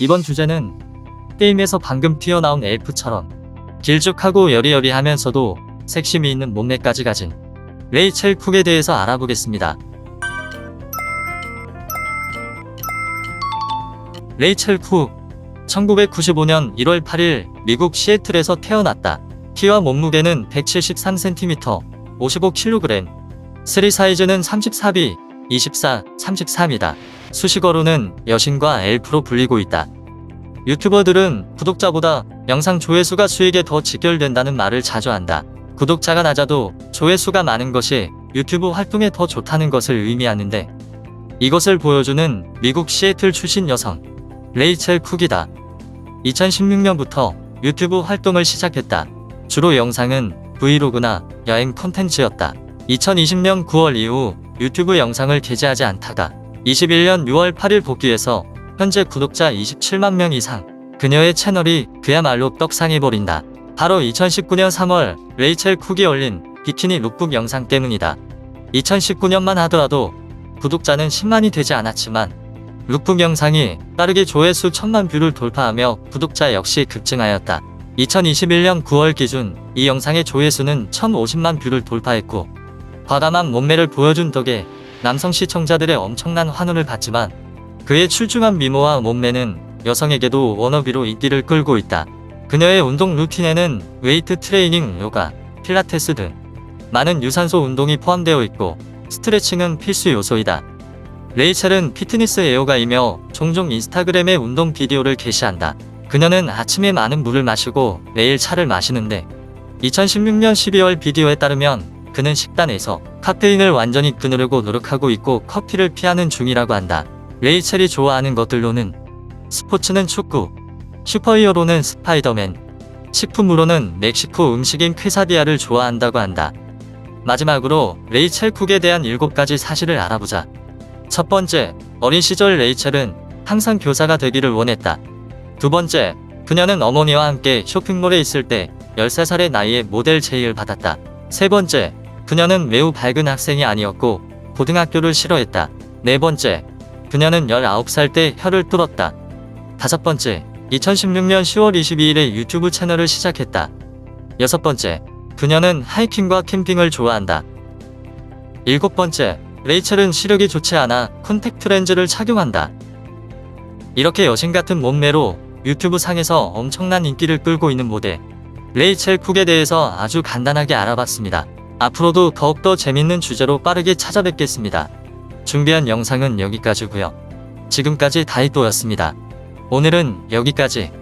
이번 주제는 게임에서 방금 튀어나온 엘프처럼 길쭉하고 여리여리하면서도 섹시미 있는 몸매까지 가진 레이첼 쿡에 대해서 알아보겠습니다. 레이첼 쿡 1995년 1월 8일 미국 시애틀에서 태어났다. 키와 몸무게는 173cm, 55kg. 스리 사이즈는 34B, 24, 33이다. 수식어로는 여신과 엘프로 불리고 있다. 유튜버들은 구독자보다 영상 조회수가 수익에 더 직결된다는 말을 자주 한다. 구독자가 낮아도 조회수가 많은 것이 유튜브 활동에 더 좋다는 것을 의미하는데 이것을 보여주는 미국 시애틀 출신 여성 레이첼 쿡이다. 2016년부터 유튜브 활동을 시작했다. 주로 영상은 브이로그나 여행 콘텐츠였다. 2020년 9월 이후 유튜브 영상을 게재하지 않다가 21년 6월 8일 복귀해서 현재 구독자 27만 명 이상. 그녀의 채널이 그야말로 떡상해버린다. 바로 2019년 3월 레이첼 쿡이 올린 비키니 룩북 영상 때문이다. 2019년만 하더라도 구독자는 10만이 되지 않았지만 룩북 영상이 빠르게 조회수 1000만 뷰를 돌파하며 구독자 역시 급증하였다. 2021년 9월 기준 이 영상의 조회수는 1050만 뷰를 돌파했고 과감한 몸매를 보여준 덕에 남성 시청자들의 엄청난 환호를 받지만 그의 출중한 미모와 몸매는 여성에게도 워너비로 인기를 끌고 있다. 그녀의 운동 루틴에는 웨이트 트레이닝, 요가, 필라테스 등 많은 유산소 운동이 포함되어 있고 스트레칭은 필수 요소이다. 레이첼은 피트니스 애호가이며 종종 인스타그램에 운동 비디오를 게시한다. 그녀는 아침에 많은 물을 마시고 매일 차를 마시는데 2016년 12월 비디오에 따르면 그는 식단에서 카페인을 완전히 끊으려고 노력하고 있고 커피를 피하는 중이라고 한다. 레이첼이 좋아하는 것들로는 스포츠는 축구, 슈퍼히어로는 스파이더맨, 식품으로는 멕시코 음식인 퀘사디아를 좋아한다고 한다. 마지막으로 레이첼 쿡에 대한 7가지 사실을 알아보자. 첫 번째, 어린 시절 레이첼은 항상 교사가 되기를 원했다. 두 번째, 그녀는 어머니와 함께 쇼핑몰에 있을 때 13살의 나이에 모델 제의를 받았다. 세 번째, 그녀는 매우 밝은 학생이 아니었고 고등학교를 싫어했다. 네 번째, 그녀는 19살 때 혀를 뚫었다. 다섯 번째, 2016년 10월 22일에 유튜브 채널을 시작했다. 여섯 번째, 그녀는 하이킹과 캠핑을 좋아한다. 일곱 번째, 레이첼은 시력이 좋지 않아 콘택트 렌즈를 착용한다. 이렇게 여신 같은 몸매로 유튜브 상에서 엄청난 인기를 끌고 있는 모델 레이첼 쿡에 대해서 아주 간단하게 알아봤습니다. 앞으로도 더욱더 재밌는 주제로 빠르게 찾아뵙겠습니다. 준비한 영상은 여기까지고요. 지금까지 다이또였습니다. 오늘은 여기까지.